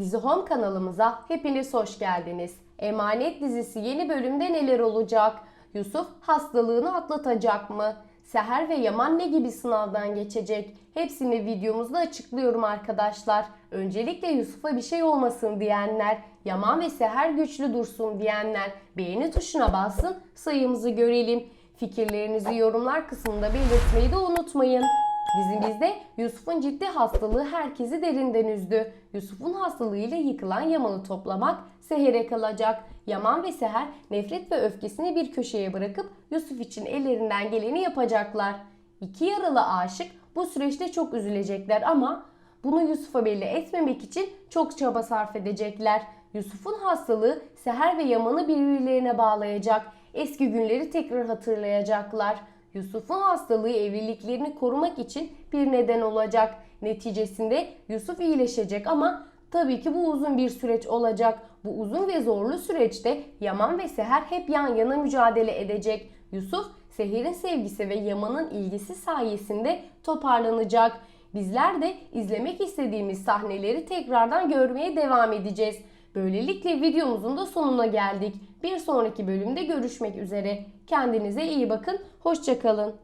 Dizi Home kanalımıza hepiniz hoş geldiniz. Emanet dizisi yeni bölümde neler olacak? Yusuf hastalığını atlatacak mı? Seher ve Yaman ne gibi sınavdan geçecek? Hepsini videomuzda açıklıyorum arkadaşlar. Öncelikle Yusuf'a bir şey olmasın diyenler, Yaman ve Seher güçlü dursun diyenler beğeni tuşuna bassın sayımızı görelim. Fikirlerinizi yorumlar kısmında belirtmeyi de unutmayın. Dizimizde Yusuf'un ciddi hastalığı herkesi derinden üzdü. Yusuf'un hastalığıyla yıkılan Yaman'ı toplamak Seher'e kalacak. Yaman ve Seher nefret ve öfkesini bir köşeye bırakıp Yusuf için ellerinden geleni yapacaklar. İki yaralı aşık bu süreçte çok üzülecekler ama bunu Yusuf'a belli etmemek için çok çaba sarf edecekler. Yusuf'un hastalığı Seher ve Yaman'ı birbirlerine bağlayacak. Eski günleri tekrar hatırlayacaklar. Yusuf'un hastalığı evliliklerini korumak için bir neden olacak. Neticesinde Yusuf iyileşecek ama tabii ki bu uzun bir süreç olacak. Bu uzun ve zorlu süreçte Yaman ve Seher hep yan yana mücadele edecek. Yusuf, Seher'in sevgisi ve Yaman'ın ilgisi sayesinde toparlanacak. Bizler de izlemek istediğimiz sahneleri tekrardan görmeye devam edeceğiz. Böylelikle videomuzun da sonuna geldik. Bir sonraki bölümde görüşmek üzere. Kendinize iyi bakın. Hoşçakalın.